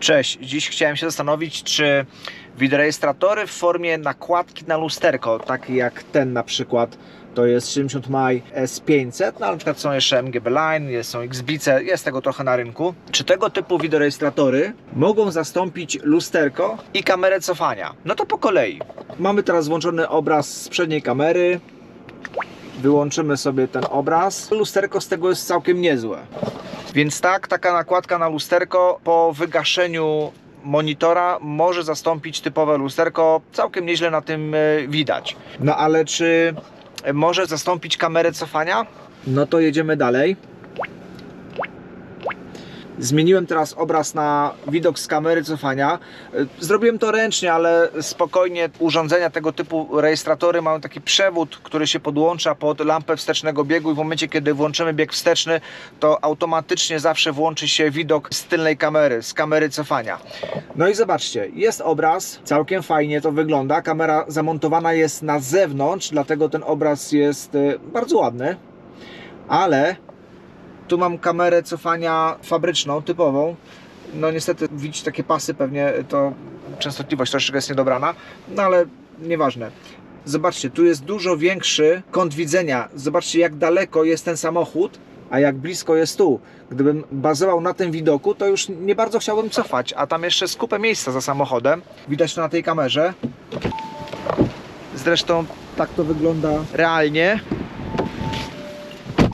Cześć, dziś chciałem się zastanowić, czy wideorejestratory w formie nakładki na lusterko, takie jak ten na przykład, to jest 70 Maj S500, no ale na przykład są jeszcze MGB Line, są XBC, jest tego trochę na rynku. Czy tego typu wideorejestratory mogą zastąpić lusterko i kamerę cofania? No to po kolei. Mamy teraz włączony obraz z przedniej kamery. Wyłączymy sobie ten obraz. Lusterko z tego jest całkiem niezłe. Więc tak, taka nakładka na lusterko po wygaszeniu monitora może zastąpić typowe lusterko. Całkiem nieźle na tym e, widać. No ale czy może zastąpić kamerę cofania? No to jedziemy dalej. Zmieniłem teraz obraz na widok z kamery cofania. Y, Zrobiłem to ręcznie, ale spokojnie urządzenia tego typu rejestratory mają taki przewód, który się podłącza pod lampę wstecznego biegu i w momencie, kiedy włączymy bieg wsteczny, to automatycznie zawsze włączy się widok z tylnej kamery, z kamery cofania. No i zobaczcie, jest obraz, całkiem fajnie to wygląda. Kamera zamontowana jest na zewnątrz, dlatego ten obraz jest y, bardzo ładny, ale tu mam kamerę cofania fabryczną, typową. No niestety widzicie takie pasy, pewnie to częstotliwość troszeczkę jest niedobrana, no ale nieważne. Zobaczcie, tu jest dużo większy kąt widzenia. Zobaczcie jak daleko jest ten samochód, a jak blisko jest tu. Gdybym bazował na tym widoku, to już nie bardzo chciałbym cofać, a tam jeszcze jest kupę miejsca za samochodem. Widać to na tej kamerze. Zresztą tak to wygląda realnie.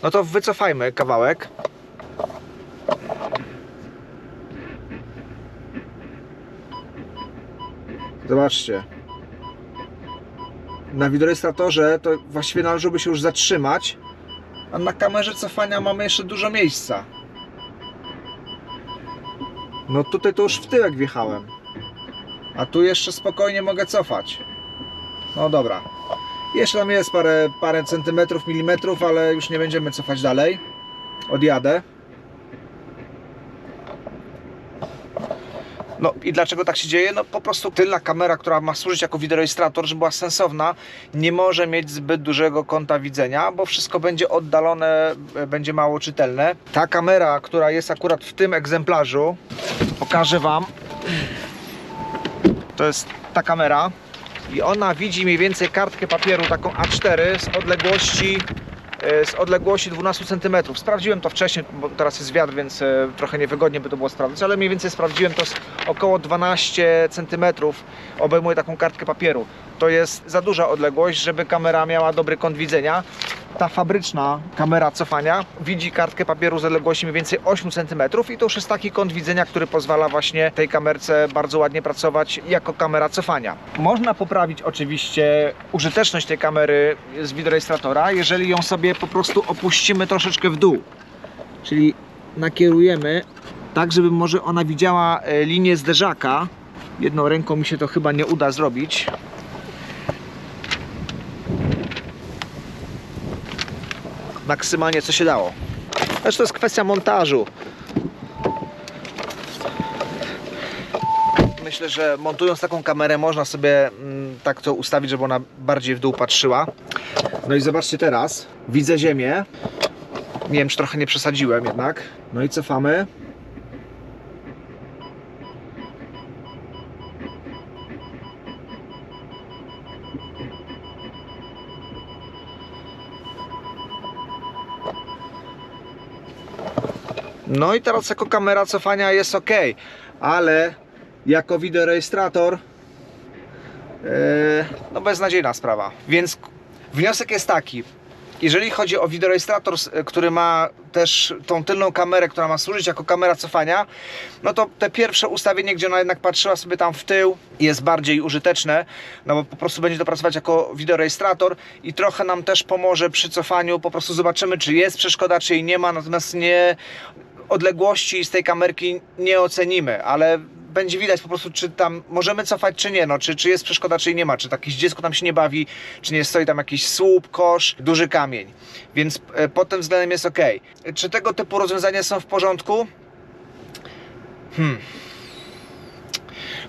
No to wycofajmy kawałek. Zobaczcie. Na wideorejestratorze to właściwie należałoby się już zatrzymać, a na kamerze cofania mamy jeszcze dużo miejsca. No tutaj to już w tyłek wjechałem. A tu jeszcze spokojnie mogę cofać. No dobra. Jeszcze tam jest parę, parę centymetrów, milimetrów, ale już nie będziemy cofać dalej. Odjadę. No i dlaczego tak się dzieje? No po prostu tylna kamera, która ma służyć jako wideorejestrator, żeby była sensowna, nie może mieć zbyt dużego kąta widzenia, bo wszystko będzie oddalone, będzie mało czytelne. Ta kamera, która jest akurat w tym egzemplarzu, pokażę Wam. To jest ta kamera i ona widzi mniej więcej kartkę papieru taką A4 z odległości e, z odległości 12 cm. Sprawdziłem to wcześniej, bo teraz jest wiatr, więc e, trochę niewygodnie by to było sprawdzić, ale mniej więcej sprawdziłem to z około 12 cm obejmuje taką kartkę papieru. To jest za duża odległość, żeby kamera miała dobry kąt widzenia. Ta fabryczna kamera cofania widzi kartkę papieru z odległości mniej więcej 8 cm i to już jest taki kąt widzenia, który pozwala właśnie tej kamerce bardzo ładnie pracować jako kamera cofania. Można poprawić oczywiście użyteczność tej kamery z wideorejestratora, jeżeli ją sobie po prostu opuścimy troszeczkę w dół. Czyli nakierujemy tak, żeby może ona widziała e, linię zderzaka. Jedną ręką mi się to chyba nie uda zrobić. Maksymalnie co się dało. Zresztą to jest kwestia montażu. Myślę, że montując taką kamerę można sobie mm, tak to ustawić, żeby ona bardziej w dół patrzyła. No i zobaczcie teraz, widzę ziemię. Nie wiem, czy trochę nie przesadziłem jednak. No i cofamy. No i teraz jako kamera cofania jest ok, ale jako wideorejestrator yy, no beznadziejna sprawa. Więc wniosek jest taki. Jeżeli chodzi o wideorejestrator, s- który ma też tą tylną kamerę, która ma służyć jako kamera cofania, no to te pierwsze ustawienie, gdzie ona jednak patrzyła sobie tam w tył, jest bardziej użyteczne, no bo po prostu będzie to pracować jako wideorejestrator i trochę nam też pomoże przy cofaniu. Po prostu zobaczymy, czy jest przeszkoda, czy jej nie ma, natomiast nie odległości z tej kamerki nie ocenimy, ale będzie widać po prostu, czy tam możemy cofać, czy nie, no, czy, czy jest przeszkoda, czy nie ma, czy jakieś dziecko tam się nie bawi, czy nie stoi tam jakiś słup, kosz, duży kamień, więc e, pod tym względem jest ok. Czy tego typu rozwiązania są w porządku? Hmm.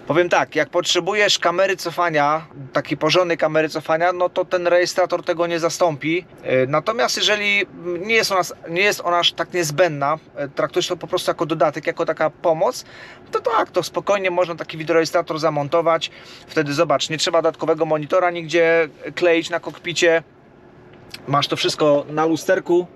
Powiem tak, jak potrzebujesz kamery cofania, takiej porządnej kamery cofania, no to ten rejestrator tego nie zastąpi. E, Natomiast jeżeli nie jest ona, nie jest ona aż tak niezbędna, e, traktujesz to po prostu jako dodatek, jako taka pomoc, to tak, to spokojnie można taki wideorejestrator zamontować. Wtedy zobacz, nie trzeba dodatkowego monitora nigdzie kleić na kokpicie. Masz to wszystko na lusterku,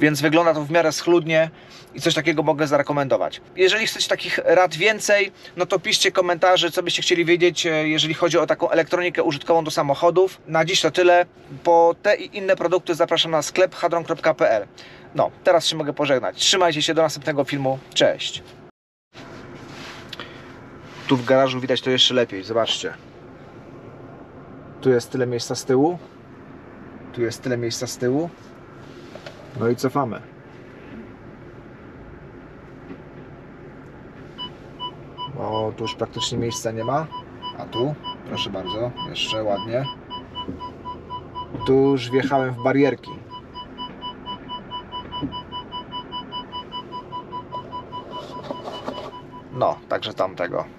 więc wygląda to w miarę schludnie i coś takiego mogę zarekomendować. Jeżeli chcecie takich rad więcej, no to piszcie komentarze, co byście chcieli wiedzieć, e, jeżeli chodzi o taką elektronikę użytkową do samochodów. Na dziś to tyle. Po te i inne produkty zapraszam na sklep hadron.pl. No, teraz się mogę pożegnać. Trzymajcie się do następnego filmu. Cześć. Tu w garażu widać to jeszcze lepiej, zobaczcie. Tu jest tyle miejsca z tyłu. Tu jest tyle miejsca z tyłu. No i cofamy. Bo tu już praktycznie miejsca nie ma. A tu, proszę bardzo, jeszcze ładnie. Tu już wjechałem w barierki. No, także tamtego.